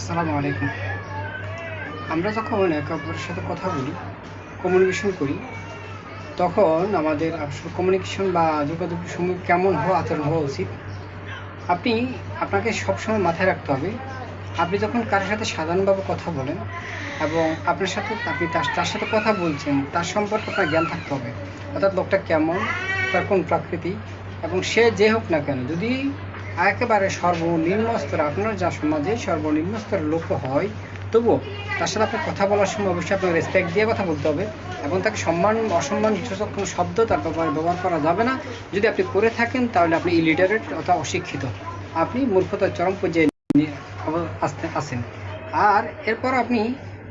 আসসালামু আলাইকুম। আমরা যখন একে অপরের সাথে কথা বলি কমিউনিকেশন করি, তখন আমাদের আসলে কমিউনিকেশন বা যোগাযোগের সময় কেমন হওয়া, আচরণ হওয়া উচিত? আপনি, আপনাকে সবসময় মাথায় রাখতে হবে, আপনি যখন কারোর সাথে সাধারণভাবে কথা বলেন এবং আপনার সাথে, আপনি তার তার সাথে কথা বলছেন, তার সম্পর্কে আপনার জ্ঞান থাকতে হবে। অর্থাৎ লোকটা কেমন, তার কোন প্রাকৃতি, এবং সে যে হোক না কেন, যদি একেবারে সর্বনিম্ন স্তরে, আপনার যা সমাজে সর্বনিম্ন স্তরের লোক হয়, তবুও তার সাথে আপনার কথা বলার সময় অবশ্যই আপনার রেসপেক্ট দিয়ে কথা বলতে হবে এবং তাকে সম্মান, অসম্মান সূচক কোনো শব্দ তার ব্যাপারে ব্যবহার করা যাবে না। যদি আপনি করে থাকেন, তাহলে আপনি ইলিটারেট অথবা অশিক্ষিত। আপনি মূর্খতার চরম পর্যায়ে আসতে আসেন আর এরপর আপনি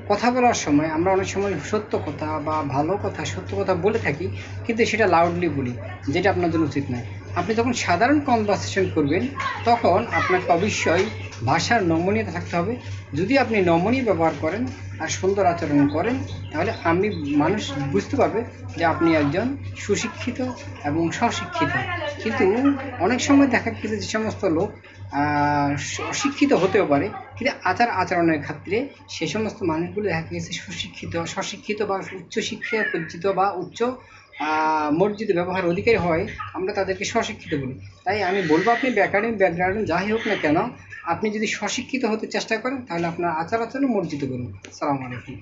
কথা বলার সময় আমরা অনেক সময় সত্য কথা বা ভালো কথা, সত্য কথা বলে থাকি, কিন্তু সেটা লাউডলি বলি, যেটা আপনার জন্য উচিত নয়। আপনি যখন সাধারণ কনভারসেশন করবেন, তখন আপনাকে অবশ্যই ভাষার নমনীয়তা থাকতে হবে। যদি আপনি নমনীয় ব্যবহার করেন আর সুন্দর আচরণ করেন, তাহলে আমি, মানুষ বুঝতে পারবে যে আপনি একজন সুশিক্ষিত এবং স্বশিক্ষিত। কিন্তু অনেক সময় দেখা গেছে যে সমস্ত লোক অশিক্ষিত হতেও পারে, কিন্তু আচার আচরণের ক্ষেত্রে সে সমস্ত মানুষগুলো দেখা গেছে সুশিক্ষিত, স্বশিক্ষিত বা উচ্চ শিক্ষা পরিচিত বা উচ্চ মর্জিত ব্যবহার অধিকারী হয়, আমরা তাদেরকে স্বশিক্ষিত বলি। তাই আমি বলব আপনি ব্যাকারিং ব্যাকগ্রাউন্ড যাই হোক না কেন, আপনি যদি স্বশিক্ষিত হতে চেষ্টা করেন, তাহলে আপনার আচার আচরণ মর্জিত করুন। সালাম আলাইকুম।